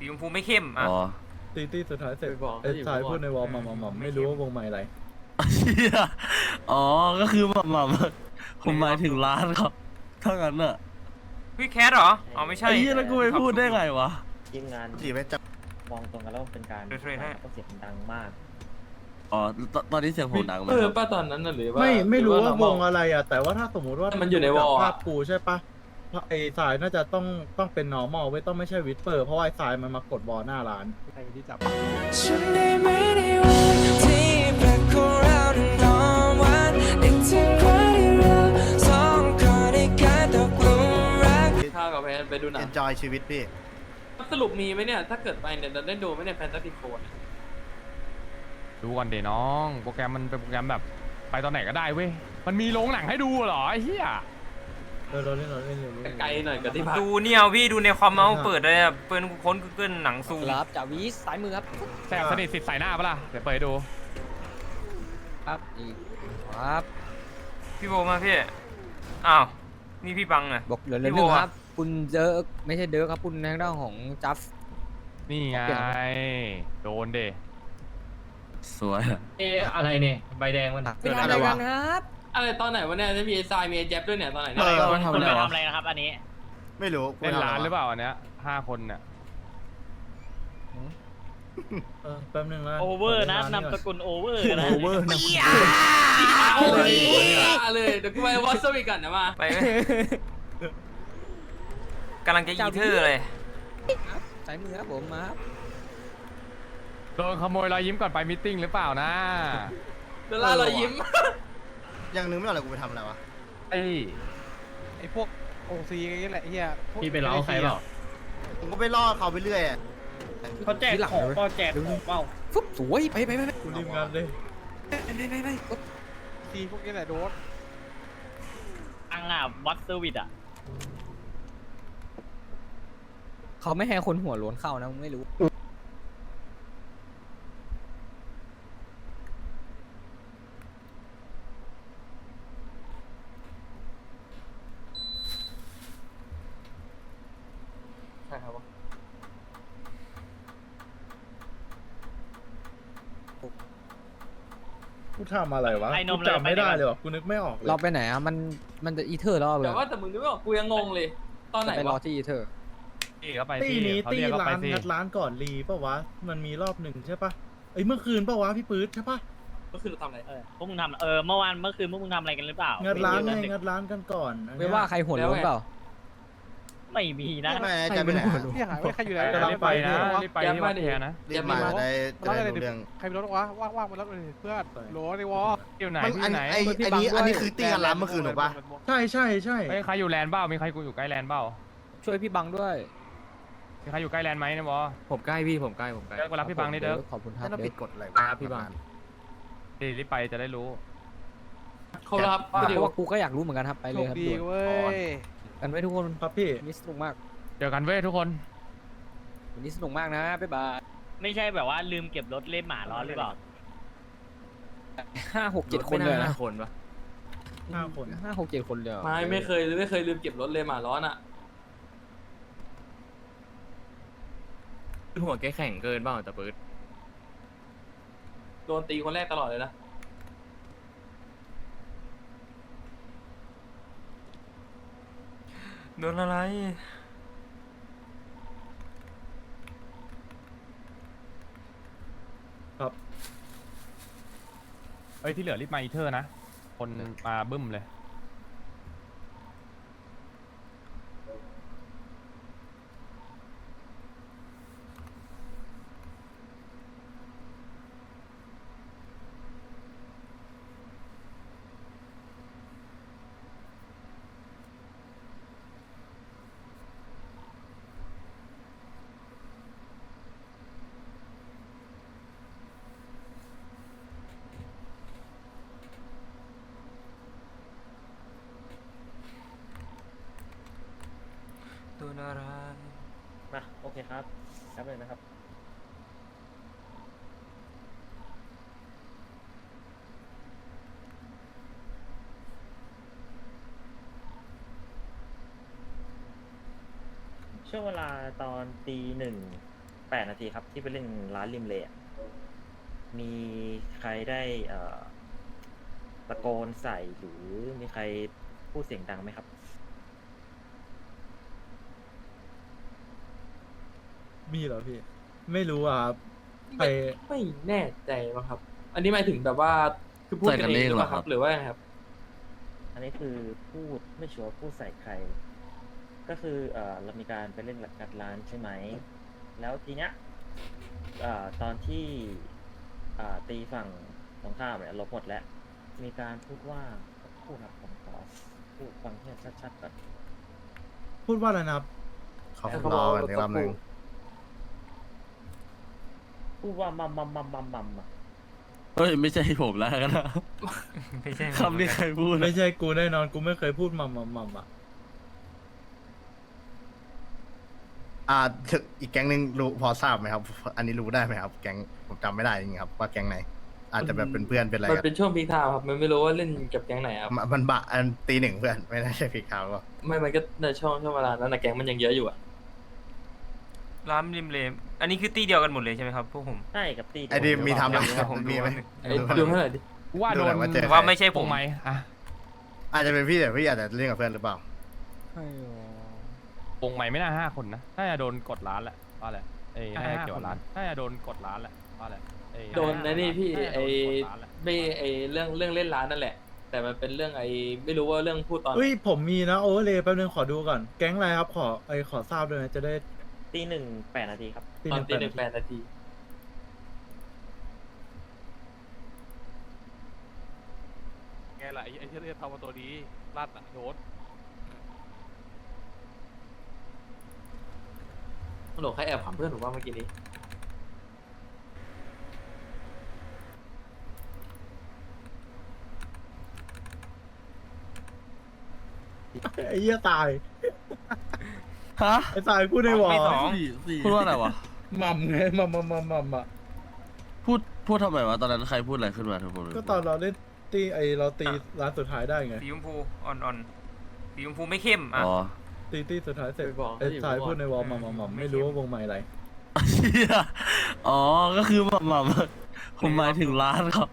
สีชมพูไม่เข้มอะอ๋อตีตีสุดท้ายเสร็จไปบอกไอ้เขาอยู่ชายก่อนพูดในวอลมามามาไม่รู้ว่าวงใหม่อะไรเหี้ยอ๋อ ก็คือหม่ำหม่ำผมหมายถึงร้านครับถ้างั้นอะพี่แคทเหรออ๋อไม่ใช่ไอ้เหี้ยแล้วกูไปพูดได้ไงวะ ทีมงานสีไม่จับมองตรงกันแล้วมันเป็นการเดี๋ยวเทรนให้ก็เสียงดังมาก อ๋อตตอนนี้เสียงผมดังไหมเออครับป้าตอนนั้นน่ะหรือว่าไม่ไม่รู้หอว่าวเมงอะไรอะแต่ว่าถ้าสมมุติว่ามันอยู่ในวอลอะ ภาพกูใช่ปะ ไอ้สายน่าจะต้องต้องเป็น normal ไว้ยต้องไม่ใช่วิสเปอร์เพราะว่าไอ้สายมันมากดบอลหน้าร้านฉันได้ไหมในวันที่แปลกของเรานั้นหอมหวานนึกถึงวันที่เราสองคนได้กลายตกหลุมรัก ข้าวกับแพนไปดูหนัเอ็งนจอยชีวิตพี่ สรุปมีไหมเนี่ย ถ้าเกิดไปเนี่ยจะได้ดูไหมเนี่ยแฟนตาซีโฟนดูก่อนเดน้อง โปรแกรมมันเป็นโปรแกรมแบบ ไปตอนไหนก็ได้เว้ย มันมีโรงหนังให้ดูเหรอไอ้เหี้ย เออเราเล่นเราเล่นเร็วๆไกลๆหน่อยกับที่พักดูเนี่ยเอาพี่ดูในคอมเอาเปิดเลยอะเปิดค้นกูเกิลหนังซูมครับจากวีสายมือครับแสบสนิทสิทธิ์ใส่หน้าปะล่ะเดี๋ยวเปิดให้ดูครับอีกครับพี่โบมาพี่อ้าวนี่พี่บังอะบอกเหลือเหลือพี่หนึ่งโบคอะรับคุณเจอไม่ใช่เดิร์กครับคุณทางด้านของจัฟนี่ไงโดนเดสวยอะเอะอะไรเนี่ยใบแดงมันเป็นอะไรกันครับ อะไรตอนไหนวะเนี่ยจะมีไอ้ทรายมีไอ้แจ๊บด้วยเนี่ยตอนไหนเอเนี่ยอมันทำอะไรวะไม่รู้เล่นร้านหรือเปล่าอันเนี้ยห้าคนเนี่ยเออแป๊บนึงนะโอเวอร์นะขอเล่นามสกุลโอเวอร์นะโอเวอร์นะเอาเลยเอาเลยเดี๋ยวกูไปวอตสวิกก่อนนะมาไปไหมกำลังจะอีเทอร์เลยสายมือครับผมมาครับโดนขโมยรอยยิ้มก่อนไปมิทติ้งหรือเปล่านะ เดลล่าเรายิ้ม ยังนึกไม่ออกเลยกูไปทำอะไรวะ ไอ้ไอ้พวกโอซีนี่แหละเฮียพวกพี่ไปเล้าใครเปล่าผมก็ไปล่อเขาไปเรื่อยอะเขาแจกของก็แจกของเปล่าฟึบสวยไปไปไปไปกูรีบงานเลยไปไปไปไปซีพวกนี้แหละโดนอังอะวัดเซอร์วิสอะเขาไม่ให้คนหัวโล้นเข้านะมึงไม่รู้ใช่ ครับกูทำอะไรวะไอ้นกูมเลยจำไม่ได้ไปไหนวะเลยว่ะกูนึกไม่ออกเลยเราไปไหนอะมันมันจะอีเทอร์รอบเลแต่ยว่าแต่มึงนึกไม่ออกกูยังงงเลย ตอนไหนไปรอวะที่อีเทอร์ ตี้ก็ไปตีสินี้เขาตีเรียกก็ไปร้านสิงัดร้านก่อนรีปะวะ มันมีรอบหนึ่งใช่ปะเอ้ยเมื่อคืนปะวะพี่ปื๊ดใช่ปะก็คือเราทำอะไรเออพวกมึงทำเออเมื่อวานเมื่อคืนพวกมึงทำอะไรกันหรือเปล่างัดร้านไงไม่งัดร้านกันก่อนอันไม่เนี้ยว่าใครหัวโล้นเปล่า ไม่มีนะแม่จะไปไหนอะเนี่ยหายไปใครอยู่ไหนเออรีบไปนะรีบไปที่วัดแคร์นะรีบมาจะได้จะได้รู้เรื่องใครเป็นรถวะว่างว่างมารับเลยเพื่อนโหลในวออยู่ไหนมันที่อันไหนไออันนี้อันนี้คือตีกันร้านเมื่อคืนถูกปะใช่ใช่ใช่เฮ้ยใครอยู่แลนด์เปล่ามีใครกูอยู่ใกล้แลนด์เปล่าช่วยพี่บังด้วย มีใครอยู่ใกล้แลนด์ไหมเนี่ยบอ ผมใกล้พี่ผมใกล้ผมใกล้เดี๋ยวไปรับพี่บังนี่เด้อขอบคุณครัถ้าบเราเด้ผิดอกฎอะไรครับพี่บังดีรีบไปจะได้รู้เขารับเพวิดีโอราะว่ากูก็อยากรู้เหมือนกันครับไปโชเลยคครับดีด่วนเว้ย กันไว้ทุกคนครับพี่วันนี้สนุกมากเจอกันเว้ยทุกคน วันนี้สนุกมากนะบ๊ายบายไม่ใช่แบบว่าลืมเก็บรถเล่นหมาล้อหรือเปล่าห้าหกเจ็ดคนเลยนะคนปะห้าคนห้าหกเจ็ดคนเลยเหรอไม่ไม่เคยไม่เคยลืมเก็บรถเลยหมาร้อนอะหัวแกแข่งเกินเปล่าแต่ปื๊ดโดนตีคนแรกตลอดเลยนะ โดนอะไร เอ้ยที่เหลือรีบมาอีเทอร์นะ คนมาบึ้มเลย โดนอะไร มาโอ เคครับครับเลยนะครับ ช่วงเวลาตอนตีหนึ่งแปดนาทีครับ ที่ไปเล่นร้านริมเลยอะมีใครได้เอ่อตะโกนใส่หรือมีใครพูดเสียงดังไหมครับ มีเหรอพี่ ไม่รู้อะครับไปไม่แน่ใจว่าครับ อันนี้หมายถึงแบบว่าคือพูดใส่กักันนเอเองงหรือเหรเปอล่าคครัรับบหรือว่าไงครับ อันนี้คือพูดไม่ชัวร์พูดใส่ใคร ก็คือเอ่อเรามีการไปเล่นงัดร้านใช่ไหม แล้วทีเนี้ยเอ่อตอนที่อ่าตีฝั่งตรงข้ามเนี่ยลบหมดแล้ว มีการพูดว่าพูดครับผมขอพูดฟังให้ชัดๆก่อนพูดว่าอะไรนะครับเขารอกันอีกรอบหนึง พูดว่ามัมมัมมัมมัมมัมอะเฮ้ยไม่ใช่ผมแล้วกันนะไม่ใช่คำนี้ใครพูดไม่ใช่กูแน่นอนกูไม่เคยพูดมัมมัมมัมอะอ่าอีกแก๊งหนึ่งรู้พอทราบไหมครับ อันนี้รู้ได้ไหมครับ แก๊งผมจำไม่ได้จริงๆครับ ว่าแก๊งไหน อาจจะแบบเป็นเพื่อนเป็นอะไรมันกันเป็นช่วงพีคไทม์ครับ มันไม่รู้ว่าเล่นกับแก๊งไหนครับมันมันบะอันตีหนึ่งเพื่อนไม่น่าใช่พีคาวหรอกไม่มันก็ในช่วงช่วงเวลานั้นนะแก๊งมันยังเยอะอยู่อะ ร้านริมเลอันนี้คือตีเดียวกันหมดเลยใช่ไหมครับพวกผมใช่กับตีไอ้ดิมมีทำอะไรเดี๋ยวผมดูมีไหม ไอ้ดูให้หน่อยดิกูว่าโดดูหน่นอยว่าเจอ ว่าไม่ใช่ผตรมงไหมอะอาจจะเป็นพี่แต่พี่อาจจะเล่นกับเพื่อนหรือเปล่าวงไหมไม่น่าห้าคนนะน่าจะโดนกดร้านแหละว่าแหละเอ้ยน่าจะเกี่ยวกับร้านน่าจะโดนกดร้านแหละว่าแหละเอ้ยโดนนะนี่พี่าจะไอ้โดนกดร้านแหละ ไม่ไอ้เรื่องเรื่องเล่นร้านนั่นแหละ แต่มันเป็นเรื่องไอ้ไม่รู้ว่าเรื่องพูดตอน เฮ้ยผมมีนะโอเวอร์เลยแป๊บนึงขอดูก่อน แก๊งอะไรครับขอไอขอทราบด้วยนะจะได้ ตีหนึ่งแปดนาทีครับตีตหอนนึ่งตีหนึ่งแปแปดดนาทีไงล่ะไอ้ไอ้ที่เรียกทำมาตัวนี้ลาดอะโดนหนูใครแอบถามเพื่อนหนูว่าเมื่อกี้นี้ ไอ้เหี้ยตาย ฮะไอ้ตายพูดในวอลไม่สอง พูดว่าอะไรวะ มัมไงมัมมัมมัมมัมอะพูดพูดทำไมวะตอนนั้นใครพูดอะไรขึ้นมาทุกคนก็ตอนเราเล่นตีไอเราตีร้านสุดท้ายได้ไง สีชมพูอ่อนๆสีชมพูไม่เข้มอะ อ๋อตีตีสุดท้ายเสร็จไปบอกไอ้เขาอยู่ตายก่อนพูดในวอลมัมมัมมัมไม่รู้ว่าวงใหม่อะไรเชี่ยอ๋อก็คือหม่ำหม่ำผมหมายถึงร้านครับ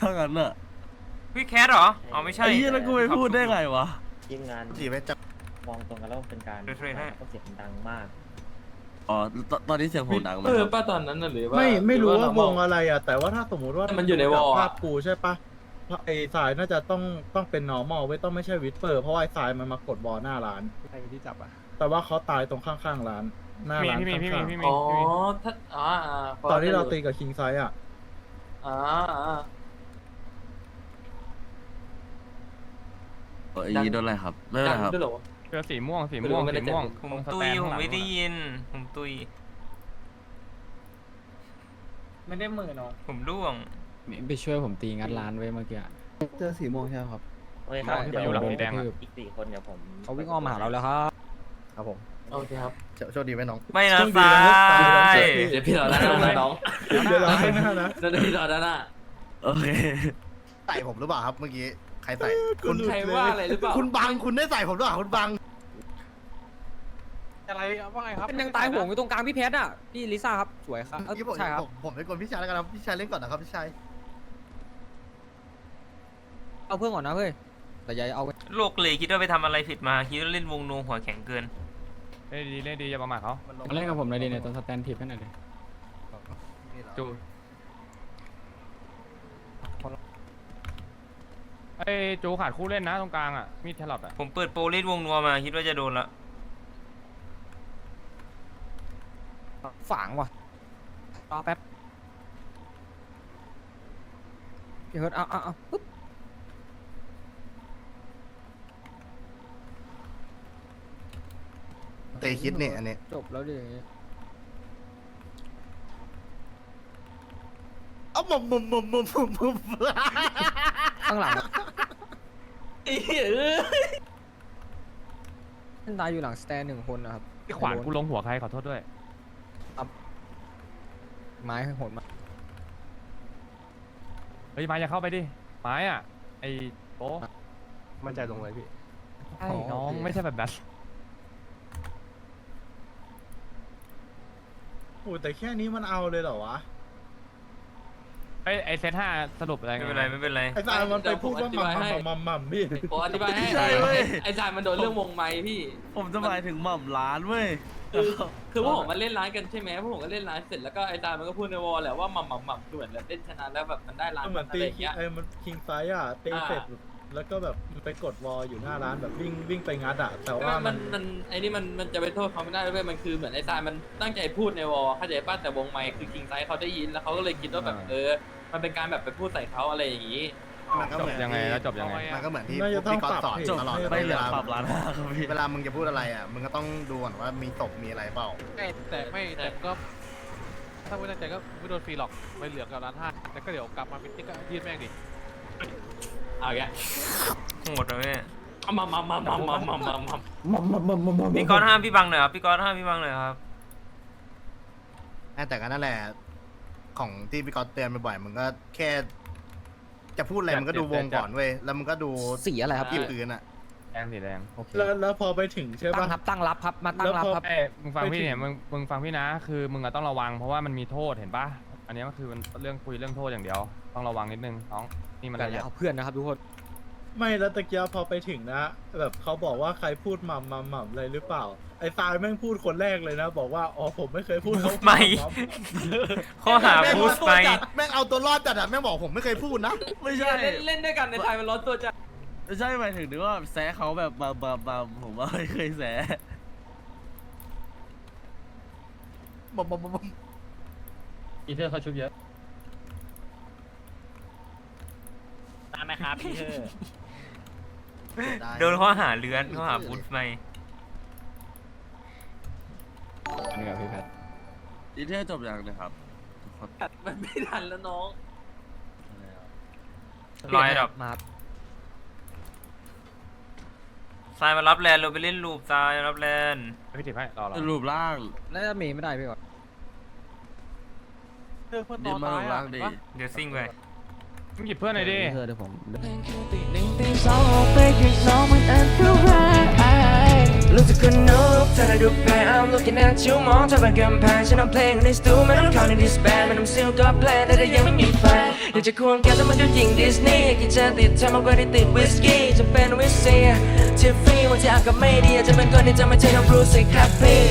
ถ้างั้นอะพี่แคทเหรอ อ๋อไม่ใช่ไอ้เหี้ยแล้วกูไปพูดได้ไงวะทีมงานทีไม่จะ มองตรงกันแล้วเป็นการเดี๋ยวเทรนให้ ก็เสียงดังมาก อ๋อตตอนนี้เสียงผมดังไหมเออครับป้าตอนนั้นน่ะหรือว่าไม่ไม่รู้ว่าหอวงอะไรอะ แต่ว่าถ้าสมมุติว่ามันอยู่ในวอลอะภาพกูใช่ปะไอ้สายน่าจะต้องต้องเป็น normal ไว้ยต้องไม่ใช่วิสเปอร์เพราะว่าไอ้สายมันมากดบอลหน้าร้าน ใครที่จับอะแต่ว่าเขาตายตรงข้างๆร้าน หน้ามีร้านพี่มีพี่มีข้างพี่มีอ๋อพี่มีถ้าอ่าอ่าพๆตอนที่เราตีกับคิงไซอะอ่าอ่า เออไอ้ยี่โดนอะไรครับ ไม่เป็นไรครับ ดังด้วยเหรอวะ เจอสีม่วงสีม่วงไม่สีได้ม่วงผมตรงสตุแตยนผมข้างหลังไม่ได้ยิน ผมตุย ไม่ได้มือเนาะผมร่วงไปช่วยผมตีงัดร้านไว้เมื่อกี้เจอสีม่วงใช่ไหมครับโอเคครับที่ไปอยู่หลังสีแดงอะอีกสี่คนเดี๋ยวผมเขาวิ่งอ้อมมาหาเราแล้วครับครับผมโอเคครับโชคดีไหมน้อง ไม่นะโชคดีซ้านะซ้ายยเดี๋ยวพี่รอด้านหน้านะน้องเดี๋ยวเราให้หน้านะเดี๋ยวพี่รอด้านหน้าโอเคใส่ผมหรือเปล่าครับเมื่อกี้ใครใส่คุณใครว่าอะไรหรือเปล่าคุณบังคุณได้ใส่ผมหรือเปล่าคุณบัง อะไรว่าไงครับเป็นยังตายโหงอยู่ตรงกลางพี่เพชรอะพี่ลิซ่าครับสวยครับเอ้าเมื่อกี้ผมใช่ครับ ผมผมเป็นคนพี่ชายแล้วกันครับพี่ชายเล่นก่อนนะครับพี่ชายเอาเพื่อนก่อนนะเพื่อนแต่อย่าเอาโลกเลยคิดว่าไปทำอะไรผิดมา คิดว่าเล่นวงโนหัวแข็งเกิน เล่นดีเล่นดีอย่าประมาทเขามาเล่นกับผมเลยดีเนี่ยตอนสแตนทิปให้หน่อยดิจูไอ้จูขาดคู่เล่นนะตรงกลางอะมีดแทลอตอะผมเปิดโปรเล่นวงนัวมา คิดว่าจะโดนละ ฝังว่ะรอแป๊บพี่เฮิร์ตเอาเอาเอาปึ๊บเตะคิดเนี่ยอันนี้จบแล้วดิเอ้ามุมมุมมุมมุมมุมมุมข้างหลังอะไอ้เหี้ยเอ้ยเล่นตายอยู่หลังสแตนหนึ่งคนนะครับที่ขวานกูลงหัวใครขอโทษด้วย ไม้โหดมากเฮ้ยไม้อย่าเข้าไปดิไม้อะไอ้โป๊ะมั่นใจตรงไหนพี่ ไอ้น้องไม่ใช่แบบนั้นโอ้แต่แค่นี้มันเอาเลยเหรอวะ ไอยไอเซตห้าสรุปอะไรไม่ไงเป็นไรไม่เป็นไร ไอ้สายมันไปพูดว่าหม่ำหม่ำหม่ำหม่ำพี่ ผมอธิบายให้ใช่เว้ย ไอ้จ่ายมันโดนเรื่องวงไม้พี่ ผมจะหมายถึงหม่ำร้านเว้ยคือคือพวกผมมาเล่นร้านกันใช่ไหมพวกผมก็เล่นร้านเสร็จแล้วก็ไอ้จ่ายมันก็พูดในวอลแหละว่าหม่ำหม่ำหม่ำคือเหมือนแบบเล่นชนะแล้วแบบมันได้ร้านมันเหมือนอะตีไรอย่างเงี้ยไอ้มันคิงไซส์อะตีอ่าเสร็จ แล้วก็แบบมันไปกดวอลอยู่หน้าร้านแบบวิ่งวิ่งไปงัดอะแต่แต่ว่าว่ามัมันนมันไอ้นี่มันมันจะไปโทษเขาไม่ได้เลยมันคือเหมือนไอ้จ่ายมันตั้งใจพูดในวอลเข้าใจป่ะแต่วงไม้คือคิงไซส์เขาได้ยินแล้วเขาก็เลยคิดว่าแบบเออ มันเป็นการแบบไปพูดใส่เขาอะไรอย่างงี้ มันก็จเหบมือนยังไงที่แล้วจบยังไง มันก็เหมือนที่น่าจะต้องพี่ก๊อตปรับสอนให้ตลอดไม่เหลือวลาปรับร้านห้าครับพี่เวลามึงจะพูดอะไรอะมึงก็ต้องดูก่อนว่ามีตกมีอะไรเปล่า ไม่แต่ไม่แต่ก็ ถ้าไม่ตั้งใจก็ไม่โดนฟรีหรอกไม่เหลือกับร้านห้าแต่ก็เดี๋ยวกลับมาเป็นติ๊กก็ยืดแม่งดิ เอาแกโหดเลยเอามามามามามามามามาพี่ก๊อตห้ามพี่บังหน่อยครับพี่ก๊อตห้ามพี่บังหน่อยครับแต่ก็นั่นแหละ ของที่พี่ก๊อตเตือนบ่อยๆมึงก็แค่ จะพูดอะไรมึงก็ดูวงก่อนเว้ยแล้วมึงก็ดูสีอะไรครับที่พี่ปืนอะแดงสีแดงโอเคแล้วแล้วพอไปถึงใช่ตั้ปะ งครับตั้งรับครับมาตั้งรับครับ เอ้ยมึงฟังพี่ไปถึงเนี่ยมึงมึงฟังพี่นะ คือมึงอะต้องระวังเพราะว่ามันมีโทษเห็นปะ อันนี้ก็คือมันเรื่องคุยเรื่องโทษอย่างเดียว ต้องระวังนิดนึงน้องนี่มันแต่ละอเอียย่าดเอาเพื่อนนะครับทุกคนไม่แล้วตะเกียบพอไปถึงนะ แบบเขาบอกว่าใครพูดหม่ำหม่ำหม่ำอะไรหรือเปล่า ไอ้ทรายแม่งพูดคนแรกเลยนะ บอกว่าอ๋อผมไม่เคยพูดเขาไม่ ข้อหาแม่งพูดไป จัดแม่งเอาตัวรอดจัดอะแม่งบอกผมไม่เคยพูดนะ ไม่ใช่ เล่นเล่นด้วยกันในไทยมันร้อนตัวจัดไม่ใช่หมายถึงว่าแซะเขาแบบมามามาผมว่าไม่เคยแซะบ่มบ่มบ่ม อีเทอร์เขาชุบเยอะตามไหมครับพี่เธอโดนข้อหาเลื้อนข้อหาพูดไปนี่กับพี่แพทดีเทลจบยังนะครับทุกคนมันไม่ทันแล้วน้องลอยดับมาทรายมารับแลนด์เราไปเล่นลูปทรายมารับแลนด์พี่ติดให้รอรอรูปร่างน่าจะมีไม่ได้พี่ก่อน เพื่อนเพื่อนนดีอนมาตายรูปอะร่างดีเดี๋ยวซิ่งไปมึงหยิบเพื่อนหน่อยดิ เธอเดี๋ยวผมหนึ่งตีสองออกไปข้างนอกมันอันตรายรู้สึกคนนกเธอได้ดูแพ้ I'm looking at you มองเธอเป็นกำแพงฉันเอาเพลงในสตูไม่ต้องเข้าในดิสแบนไม่ต้องซิลก็แพลนแต่ถ้ายังไม่มีแฟนอยากจะควงแกแต่มันดูหญิงดิสนีย์กินจะติดเธอมากกว่าที่ติดวิสกี้จะเป็นวิสเซียทิฟฟี่วันที่อากาศไม่ดีอาจจะเป็นคนที่จะไม่ใช่น้องบรูซสิครับพี่